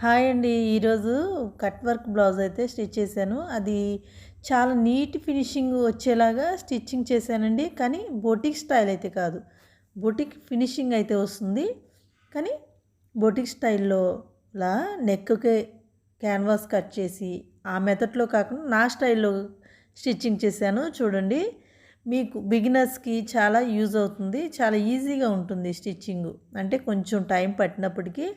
Hi అండి. ఈరోజు cut work blouse అయితే స్టిచ్ చేశాను. అది చాలా నీట్ ఫినిషింగ్ వచ్చేలాగా స్టిచ్చింగ్ చేశానండి. కానీ బొటిక్ స్టైల్ అయితే కాదు. బొటిక్ ఫినిషింగ్ అయితే వస్తుంది. కానీ బొటిక్ స్టైల్లో లా నెక్కే క్యాన్వాస్ కట్ చేసి ఆ మెథడ్లో కాకుండా నా స్టైల్లో స్టిచ్చింగ్ చేశాను. చూడండి మీకు బిగినర్స్కి చాలా యూజ్ అవుతుంది. చాలా ఈజీగా ఉంటుంది స్టిచ్చింగ్. అంటే కొంచెం టైం పట్టినప్పటికీ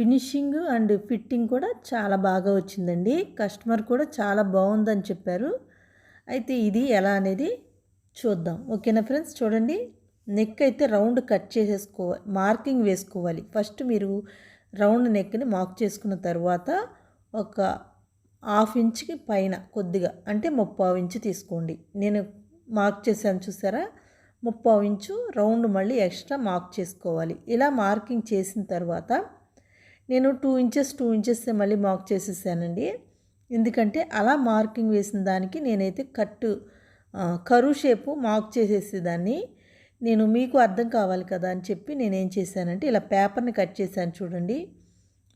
ఫినిషింగ్ అండ్ ఫిట్టింగ్ కూడా చాలా బాగా వచ్చిందండి. కస్టమర్ కూడా చాలా బాగుందని చెప్పారు. అయితే ఇది ఎలా అనేది చూద్దాం. ఓకేనా ఫ్రెండ్స్? చూడండి. నెక్ అయితే రౌండ్ కట్ చేసేసుకోవాలి మార్కింగ్ వేసుకోవాలి. ఫస్ట్ మీరు రౌండ్ నెక్ని మార్క్ చేసుకున్న తర్వాత ఒక హాఫ్ ఇంచ్కి పైన కొద్దిగా అంటే ముప్పావు ఇంచు తీసుకోండి. నేను మార్క్ చేశాను చూసారా? ముప్పావు ఇంచు రౌండ్ మళ్ళీ ఎక్స్ట్రా మార్క్ చేసుకోవాలి. ఇలా మార్కింగ్ చేసిన తర్వాత నేను టూ ఇంచెస్ టూ ఇంచెస్ మళ్ళీ మార్క్ చేసేసానండి. ఎందుకంటే అలా మార్కింగ్ వేసిన దానికి నేనైతే కట్టు కరువు షేపు మార్క్ చేసేసేదాన్ని. నేను మీకు అర్థం కావాలి కదా అని చెప్పి నేనేం చేశానంటే ఇలా పేపర్ని కట్ చేశాను చూడండి.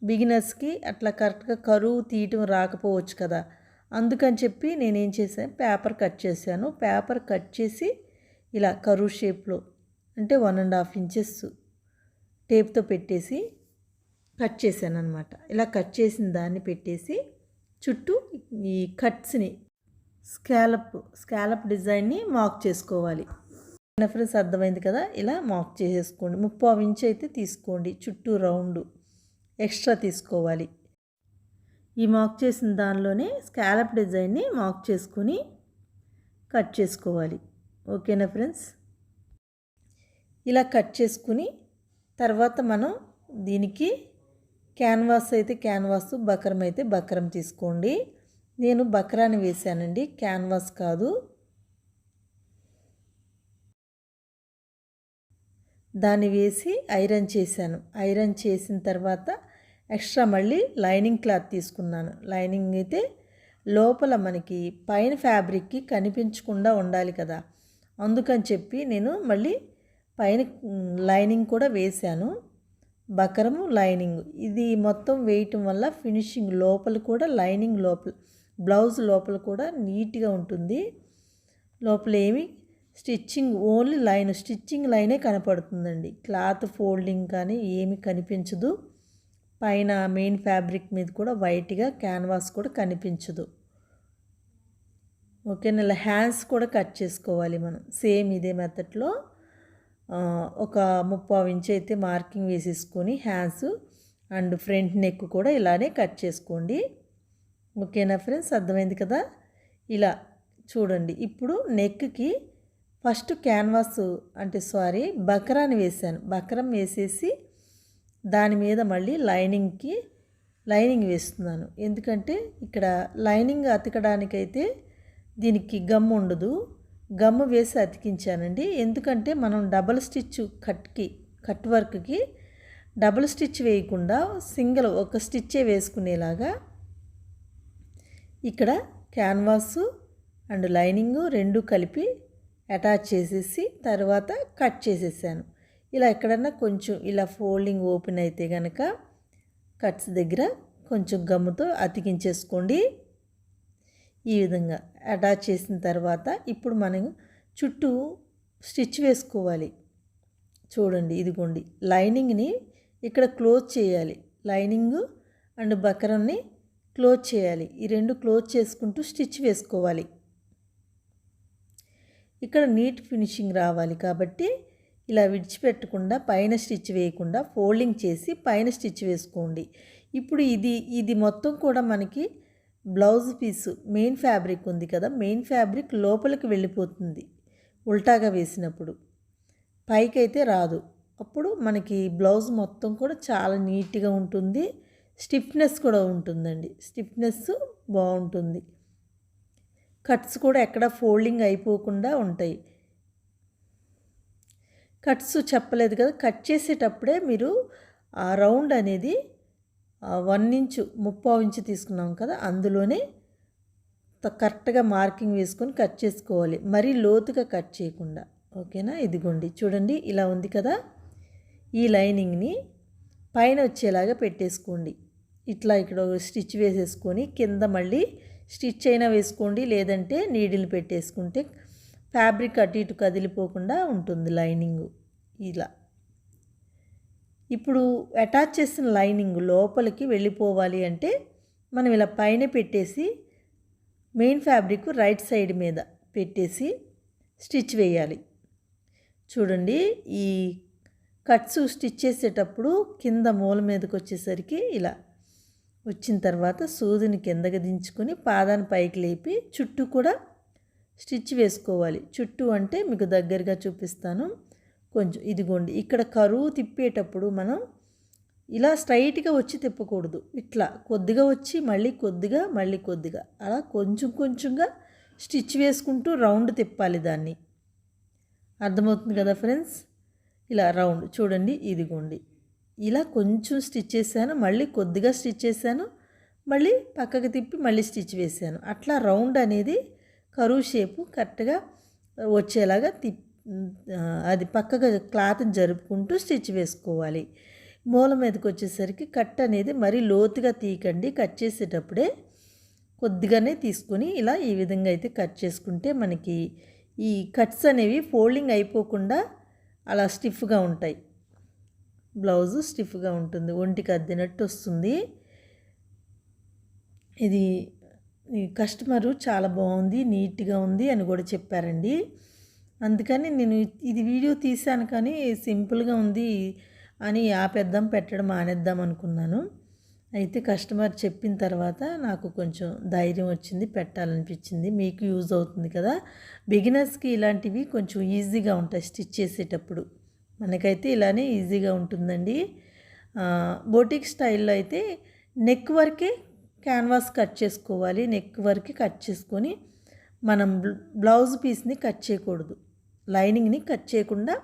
బిగినర్స్కి అట్లా కరెక్ట్గా కరువు తీయటం రాకపోవచ్చు కదా. అందుకని చెప్పి నేనేం చేశాను పేపర్ కట్ చేశాను. పేపర్ కట్ చేసి ఇలా కరువు షేప్లో అంటే వన్ అండ్ హాఫ్ ఇంచెస్ టేప్తో పెట్టేసి కట్ చేశాను అనమాట ఇలా కట్ చేసిన దాన్ని పెట్టేసి చుట్టూ ఈ కట్స్ని స్కాలప్ స్కాలప్ డిజైన్ని మార్క్ చేసుకోవాలి. ఫ్రెండ్స్ అర్థమైంది కదా? ఇలా మార్క్ చేసేసుకోండి. ముప్పావు ఇంచ్ అయితే తీసుకోండి. చుట్టూ రౌండ్ ఎక్స్ట్రా తీసుకోవాలి. ఈ మార్క్ చేసిన దానిలోనే స్కాలప్ డిజైన్ని మార్క్ చేసుకొని కట్ చేసుకోవాలి. ఓకేనా ఫ్రెండ్స్? ఇలా కట్ చేసుకుని తర్వాత మనం దీనికి క్యాన్వాస్ అయితే క్యాన్వాస్ బక్రం అయితే బక్రం తీసుకోండి. నేను బక్రాని వేశానండి క్యాన్వాస్ కాదు. దాన్ని వేసి ఐరన్ చేశాను. ఐరన్ చేసిన తర్వాత ఎక్స్ట్రా మళ్ళీ లైనింగ్ క్లాత్ తీసుకున్నాను. లైనింగ్ అయితే లోపల మనకి పైన ఫ్యాబ్రిక్కి కనిపించకుండా ఉండాలి కదా. అందుకని చెప్పి నేను మళ్ళీ పైన లైనింగ్ కూడా వేశాను. బకరము లైనింగ్. ఇది మొత్తం వేయటం వల్ల ఫినిషింగ్ లోపల కూడా లైనింగ్ లోపల బ్లౌజ్ లోపల కూడా నీట్గా ఉంటుంది. లోపల ఏమి? స్టిచ్చింగ్ ఓన్లీ లైన్ స్టిచ్చింగ్ లైనే కనపడుతుందండి. క్లాత్ ఫోల్డింగ్ కానీ ఏమి కనిపించదు. పైన మెయిన్ ఫ్యాబ్రిక్ మీద కూడా వైట్గా క్యాన్వాస్ కూడా కనిపించదు. ఓకే నెల హ్యాండ్స్ కూడా కట్ చేసుకోవాలి మనం. సేమ్ ఇదే మెథడ్లో. ఒక ముప్పావు ఇంచ్ అయితే మార్కింగ్ వేసేసుకొని హ్యాండ్స్ అండ్ ఫ్రంట్ నెక్ కూడా ఇలానే కట్ చేసుకోండి. ఓకేనా ఫ్రెండ్స్? అర్థమైంది కదా? ఇలా చూడండి. ఇప్పుడు నెక్కి ఫస్ట్ క్యాన్వాస్ అంటే సారీ బకరాన్ని వేసాను. బకరం వేసేసి దాని మీద మళ్ళీ లైనింగ్కి లైనింగ్ వేస్తున్నాను. ఎందుకంటే ఇక్కడ లైనింగ్ అతకడానికైతే దీనికి గమ్ ఉండదు. గమ్ము వేసి అతికించానండి. ఎందుకంటే మనం డబల్ స్టిచ్ కట్కి కట్ వర్క్కి డబుల్ స్టిచ్ వేయకుండా సింగిల్ ఒక స్టిచ్చే వేసుకునేలాగా ఇక్కడ క్యాన్వాసు అండ్ లైనింగు రెండు కలిపి అటాచ్ చేసేసి తర్వాత కట్ చేసేసాను. ఇలా ఎక్కడన్నా కొంచెం ఇలా ఫోల్డింగ్ ఓపెన్ అయితే కనుక కట్స్ దగ్గర కొంచెం గమ్ముతో అతికించేసుకోండి. ఈ విధంగా అటాచ్ చేసిన తర్వాత ఇప్పుడు మనం చుట్టూ స్టిచ్ వేసుకోవాలి. చూడండి ఇదిగోండి. లైనింగ్ని ఇక్కడ క్లోజ్ చేయాలి. లైనింగ్ అండ్ బకరంని క్లోజ్ చేయాలి. ఈ రెండు క్లోజ్ చేసుకుంటూ స్టిచ్ వేసుకోవాలి. ఇక్కడ నీట్ ఫినిషింగ్ రావాలి కాబట్టి ఇలా విడిచిపెట్టకుండా పైన స్టిచ్ వేయకుండా ఫోల్డింగ్ చేసి పైన స్టిచ్ వేసుకోండి. ఇప్పుడు ఇది ఇది మొత్తం కూడా మనకి బ్లౌజ్ పీసు మెయిన్ ఫ్యాబ్రిక్ ఉంది కదా మెయిన్ ఫ్యాబ్రిక్ లోపలికి వెళ్ళిపోతుంది ఉల్టాగా వేసినప్పుడు. పైకి అయితే రాదు. అప్పుడు మనకి బ్లౌజ్ మొత్తం కూడా చాలా నీట్గా ఉంటుంది. స్టిఫ్నెస్ కూడా ఉంటుందండి. స్టిఫ్నెస్ బాగుంటుంది. కట్స్ కూడా ఎక్కడ ఫోల్డింగ్ అయిపోకుండా ఉంటాయి. కట్స్ చెప్పలేదు కదా కట్ చేసేటప్పుడే మీరు ఆ రౌండ్ అనేది వన్ ఇంచు ముప్పావు ఇంచు తీసుకున్నాం కదా అందులోనే కరెక్ట్గా మార్కింగ్ వేసుకొని కట్ చేసుకోవాలి. మరీ లోతుగా కట్ చేయకుండా. ఓకేనా? ఇదిగోండి. చూడండి ఇలా ఉంది కదా. ఈ లైనింగ్ని పైన వచ్చేలాగా పెట్టేసుకోండి. ఇట్లా ఇక్కడ స్టిచ్ వేసేసుకొని కింద మళ్ళీ స్టిచ్ అయినా వేసుకోండి లేదంటే నీడిల్ని పెట్టేసుకుంటే ఫ్యాబ్రిక్ అటు ఇటు కదిలిపోకుండా ఉంటుంది లైనింగ్. ఇలా. ఇప్పుడు అటాచ్ చేసిన లైనింగ్ లోపలికి వెళ్ళిపోవాలి అంటే మనం ఇలా పైన పెట్టేసి మెయిన్ ఫ్యాబ్రిక్ రైట్ సైడ్ మీద పెట్టేసి స్టిచ్ వేయాలి. చూడండి ఈ కట్స్ స్టిచ్ చేసేటప్పుడు కింద మూల మీదకి వచ్చేసరికి ఇలా వచ్చిన తర్వాత సూదిని కిందకి దించుకొని పాదాన్ని పైకి లేపి చుట్టూ కూడా స్టిచ్ వేసుకోవాలి. చుట్టూ అంటే మీకు దగ్గరగా చూపిస్తాను. కొంచెం ఇదిగోండి ఇక్కడ కరువు తిప్పేటప్పుడు మనం ఇలా స్ట్రైట్గా వచ్చి తిప్పకూడదు. ఇట్లా కొద్దిగా వచ్చి మళ్ళీ కొద్దిగా మళ్ళీ కొద్దిగా. అలా కొంచెం కొంచెంగా స్టిచ్ వేసుకుంటూ రౌండ్ తిప్పాలి దాన్ని. అర్థమవుతుంది కదా ఫ్రెండ్స్? ఇలా రౌండ్ చూడండి ఇదిగోండి. ఇలా కొంచెం స్టిచ్ చేశాను మళ్ళీ కొద్దిగా స్టిచ్ చేశాను మళ్ళీ పక్కకి తిప్పి మళ్ళీ స్టిచ్ వేసాను అట్లా రౌండ్ అనేది కరువు షేపు కరెక్ట్గా వచ్చేలాగా తిప్పి అది పక్కగా క్లాత్ని జరుపుకుంటూ స్టిచ్ వేసుకోవాలి. మూల మీదకి వచ్చేసరికి కట్ అనేది మరీ లోతుగా తీయకండి. కట్ చేసేటప్పుడే కొద్దిగానే తీసుకొని ఇలా ఈ విధంగా అయితే కట్ చేసుకుంటే మనకి ఈ కట్స్ అనేవి ఫోల్డింగ్ అయిపోకుండా అలా స్టిఫ్గా ఉంటాయి. బ్లౌజు స్టిఫ్గా ఉంటుంది. ఒంటికి అద్దినట్టు వస్తుంది. ఇది కస్టమరు చాలా బాగుంది నీట్గా ఉంది అని కూడా చెప్పారండి. అందుకని నేను ఇది వీడియో తీశాను కానీ సింపుల్గా ఉంది అని ఆపేద్దాం పెట్టడం మానేద్దాం అనుకున్నాను. అయితే కస్టమర్ చెప్పిన తర్వాత నాకు కొంచెం ధైర్యం వచ్చింది పెట్టాలనిపించింది. మీకు యూజ్ అవుతుంది కదా. బిగినర్స్కి ఇలాంటివి కొంచెం ఈజీగా ఉంటాయి స్టిచ్ చేసేటప్పుడు. మనకైతే ఇలానే ఈజీగా ఉంటుందండి. బోటిక్ స్టైల్లో అయితే నెక్ వరకే క్యాన్వాస్ కట్ చేసుకోవాలి. నెక్ వరకే కట్ చేసుకొని మనం బ్లౌజ్ పీస్ని కట్ చేయకూడదు. లైనింగ్ని కట్ చేయకుండా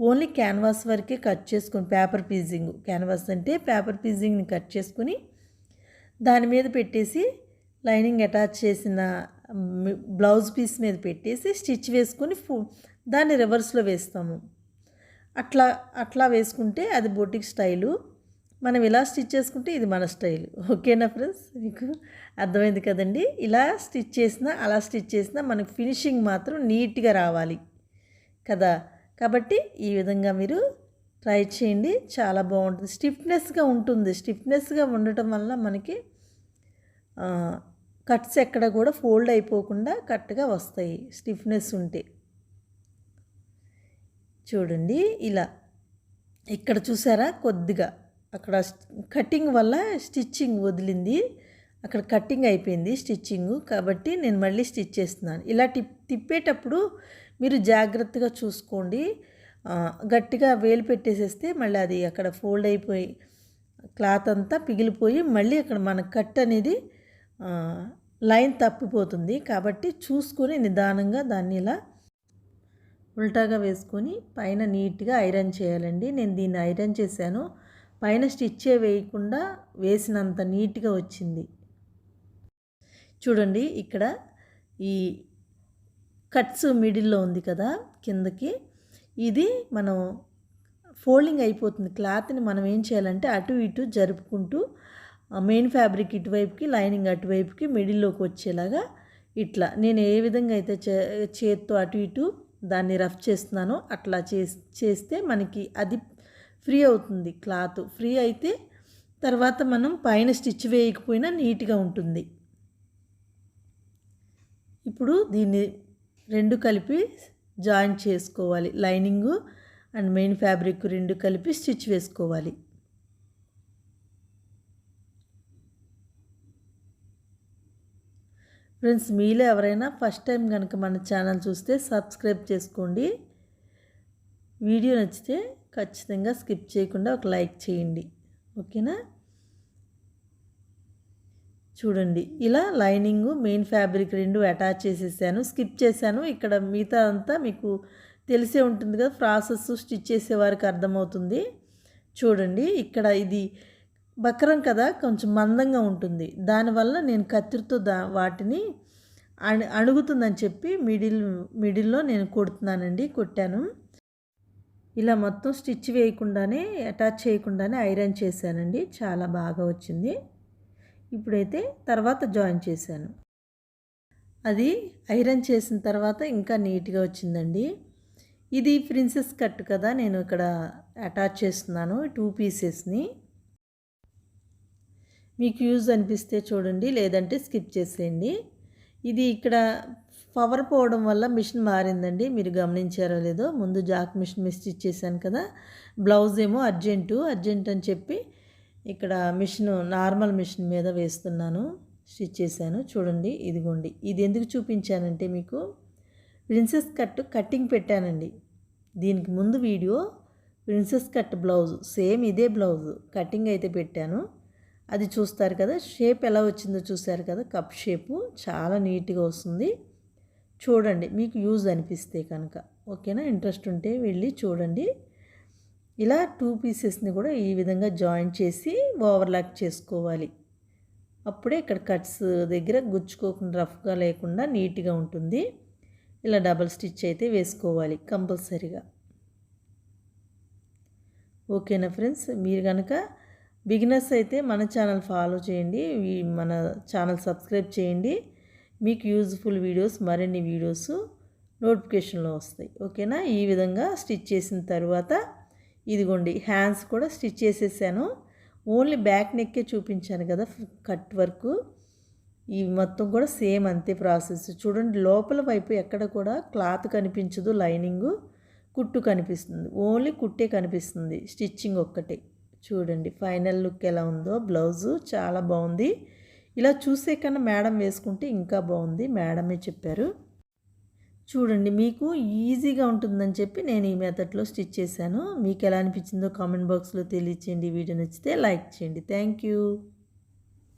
ఓన్లీ క్యాన్వాస్ వరకే కట్ చేసుకుని పేపర్ పీజింగ్ క్యాన్వాస్ అంటే పేపర్ పీజింగ్ని కట్ చేసుకుని దాని మీద పెట్టేసి లైనింగ్ అటాచ్ చేసిన బ్లౌజ్ పీస్ మీద పెట్టేసి స్టిచ్ వేసుకొని దాన్ని రివర్స్లో వేస్తాము. అట్లా అట్లా వేసుకుంటే అది బొటిక్ స్టైలు. మనం ఇలా స్టిచ్ చేసుకుంటే ఇది మన స్టైల్. ఓకేనా ఫ్రెండ్స్? మీకు అర్థమైంది కదండి? ఇలా స్టిచ్ చేసినా అలా స్టిచ్ చేసినా మనకు ఫినిషింగ్ మాత్రం నీట్గా రావాలి. కదా? కాబట్టి ఈ విధంగా మీరు ట్రై చేయండి. చాలా బాగుంటుంది. స్టిఫ్నెస్గా ఉంటుంది. స్టిఫ్నెస్గా ఉండటం వల్ల మనకి కట్స్ ఎక్కడ కూడా ఫోల్డ్ అయిపోకుండా కరెక్ట్గా వస్తాయి. స్టిఫ్నెస్ ఉంటే. చూడండి ఇలా. ఇక్కడ చూసారా? కొద్దిగా. అక్కడ కటింగ్ వల్ల స్టిచ్చింగ్ వదిలింది. అక్కడ కటింగ్ అయిపోయింది స్టిచ్చింగ్. కాబట్టి నేను మళ్ళీ స్టిచ్ చేస్తున్నాను. ఇలా టిప్ తిప్పేటప్పుడు మీరు జాగ్రత్తగా చూసుకోండి. గట్టిగా వేలు పెట్టేసేస్తే మళ్ళీ అది అక్కడ ఫోల్డ్ అయిపోయి క్లాత్ అంతా పిగిలిపోయి మళ్ళీ అక్కడ మన కట్ అనేది లైన్ తప్పిపోతుంది. కాబట్టి చూసుకొని నిదానంగా దాన్ని ఇలా ఉల్టాగా వేసుకొని పైన నీట్గా ఐరన్ చేయాలండి. నేను దీన్ని ఐరన్ చేశాను. పైన స్టిచ్చే వేయకుండా వేసినంత నీట్గా వచ్చింది. చూడండి ఇక్కడ ఈ కట్స్ మిడిల్లో ఉంది కదా కిందకి. ఇది మనం ఫోల్డింగ్ అయిపోతుంది. క్లాత్ని మనం ఏం చేయాలంటే అటు ఇటు జరుపుకుంటూ మెయిన్ ఫ్యాబ్రిక్ ఇటువైపుకి లైనింగ్ అటువైపుకి మిడిల్లోకి వచ్చేలాగా ఇట్లా. నేను ఏ విధంగా అయితే చే చేత్తో అటు ఇటు దాన్ని రఫ్ చేస్తున్నానో అట్లా చేస్తే మనకి అది ఫ్రీ అవుతుంది క్లాత్. ఫ్రీ అయితే తర్వాత మనం పైన స్టిచ్ వేయకపోయినా నీట్గా ఉంటుంది. ఇప్పుడు దీన్ని రెండు కలిపి జాయిన్ చేసుకోవాలి. లైనింగు అండ్ మెయిన్ ఫ్యాబ్రిక్ రెండు కలిపి స్టిచ్ వేసుకోవాలి. ఫ్రెండ్స్ మీలో ఎవరైనా ఫస్ట్ టైం కనుక మన ఛానల్ చూస్తే సబ్స్క్రైబ్ చేసుకోండి. వీడియో నచ్చితే ఖచ్చితంగా స్కిప్ చేయకుండా ఒక లైక్ చేయండి. ఓకేనా? చూడండి. ఇలా లైనింగ్ మెయిన్ ఫ్యాబ్రిక్ రెండు అటాచ్ చేసేసాను. స్కిప్ చేశాను. ఇక్కడ మిగతా అంతా మీకు తెలిసే ఉంటుంది కదా ప్రాసెస్ స్టిచ్ చేసేవారికి అర్థమవుతుంది. చూడండి ఇక్కడ ఇది బక్రం కదా కొంచెం మందంగా ఉంటుంది. దానివల్ల నేను కత్తిరితో దా వాటిని అణు అణుగుతుందని చెప్పి మిడిల్ మిడిల్లో నేను కొడుతున్నానండి కొట్టాను. ఇలా మొత్తం స్టిచ్ వేయకుండానే అటాచ్ చేయకుండానే ఐరన్ చేశానండి. చాలా బాగా వచ్చింది. ఇప్పుడైతే తర్వాత జాయిన్ చేశాను. అది ఐరన్ చేసిన తర్వాత ఇంకా నీట్గా వచ్చిందండి. ఇది ప్రిన్సెస్ కట్ కదా నేను ఇక్కడ అటాచ్ చేస్తున్నాను టూ పీసెస్ని. మీకు యూజ్ అనిపిస్తే చూడండి లేదంటే స్కిప్ చేసేయండి. ఇది ఇక్కడ పవర్ పోవడం వల్ల మిషన్ మారిందండి. మీరు గమనించారో లేదో ముందు జాక్ మిషన్ మిస్ ఇచ్చేసాను కదా. బ్లౌజ్ ఏమో అర్జెంటు అర్జెంట్ అని చెప్పి ఇక్కడ మిషన్ నార్మల్ మిషన్ మీద వేస్తున్నాను. స్టిచ్ చేశాను. చూడండి ఇదిగోండి. ఇది ఎందుకు చూపించానంటే మీకు ప్రిన్సెస్ కట్ కటింగ్ పెట్టానండి. దీనికి ముందు video princess cut blouse same ఇదే బ్లౌజ్ కటింగ్ అయితే పెట్టాను. అది చూస్తారు కదా షేప్ ఎలా వచ్చిందో చూసారు కదా కప్ షేపు చాలా నీట్గా వస్తుంది. చూడండి మీకు యూజ్ అనిపిస్తే కనుక. ఓకేనా? ఇంట్రెస్ట్ ఉంటే వెళ్ళి చూడండి. ఇలా టూ పీసెస్ని కూడా ఈ విధంగా జాయిన్ చేసి ఓవర్లాక్ చేసుకోవాలి. అప్పుడే ఇక్కడ కట్స్ దగ్గర గుచ్చుకోకుండా రఫ్గా లేకుండా నీట్గా ఉంటుంది. ఇలా డబల్ స్టిచ్ అయితే వేసుకోవాలి కంపల్సరీగా. ఓకేనా ఫ్రెండ్స్? మీరు కనుక బిగినర్స్ అయితే మన ఛానల్ ఫాలో చేయండి. మన ఛానల్ సబ్స్క్రైబ్ చేయండి. మీకు యూజ్ఫుల్ వీడియోస్ మరిన్ని వీడియోస్ నోటిఫికేషన్లో వస్తాయి. ఓకేనా? ఈ విధంగా స్టిచ్ చేసిన తర్వాత ఇదిగోండి హ్యాండ్స్ కూడా స్టిచ్ చేసేసాను. ఓన్లీ బ్యాక్ నెక్కే చూపించాను కదా కట్ వర్క్. ఈ మొత్తం కూడా సేమ్ అంతే ప్రాసెస్. చూడండి లోపల వైపు ఎక్కడ కూడా క్లాత్ కనిపించదు లైనింగు కుట్టు కనిపిస్తుంది. ఓన్లీ కుట్టే కనిపిస్తుంది స్టిచ్చింగ్ ఒక్కటే. చూడండి ఫైనల్ లుక్ ఎలా ఉందో బ్లౌజు చాలా బాగుంది. ఇలా చూసే కన్నా మేడం వేసుకుంటే ఇంకా బాగుంది మేడమే చెప్పారు. చూడండి మీకు ఈజీగా ఉంటుందని చెప్పి నేను ఈ మెథడ్లో స్టిచ్ చేశాను. మీకు ఎలా అనిపించిందో కామెంట్ బాక్స్లో తెలియచేయండి. వీడియో నచ్చితే లైక్ చేయండి. Thank you.